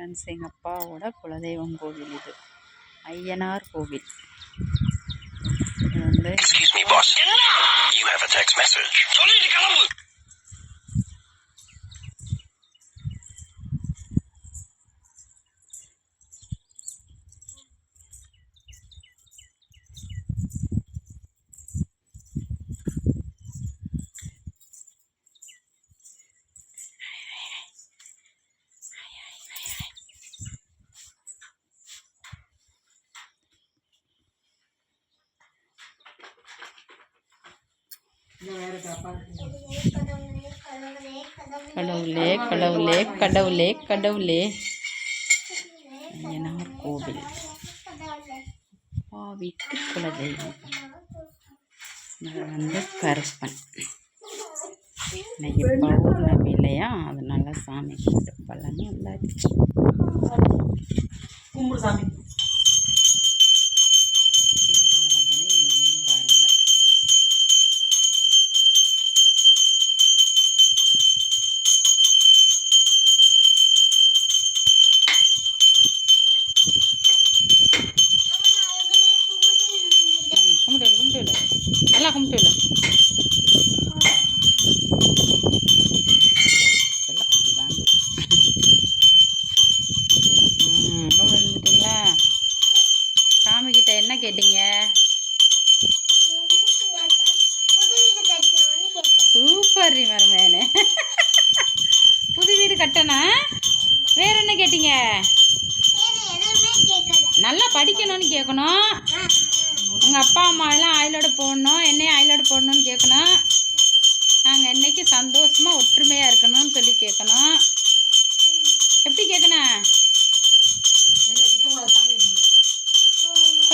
Friends எங்கள் அப்பாவோட குலதெய்வம் கோவில் இது. ஐயனார் கோவில். இது வந்து கடவுளே கடவுளே கடவுளே கடவுளே. ஐயனார் கோவில். அப்பா வீட்டு குலதெய்வம். இது வந்து கருப்பன். இன்னைக்கு பௌர்ணமி இல்லையா அதனால சாமி கும்பிட்டு பலன்னு வந்தாச்சு. கும்பிடு சாமி. கும்பிட்டு கும்பிட்டு நல்லா கும்பிட்டு விடு. சாமி கிட்ட என்ன கேட்டீங்க? சூப்பர் மருமேனு புது வீடு கட்டணா? வேற என்ன கேட்டீங்க? நல்லா படிக்கணும்னு கேட்கணும் உங்கள் அப்பா அம்மா எல்லாம் ஆயிலோட போடணும். என்னையும் ஆயிலோட போடணும்னு கேட்கணும் நாங்கள் என்னைக்கு சந்தோஷமாக ஒற்றுமையாக இருக்கணும்னு சொல்லி கேட்கணும் எப்படி கேட்கணும்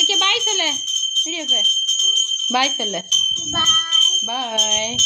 ஓகே பாய் சொல்லு. வீடியோக்கு பாய் சொல்லு. பாய்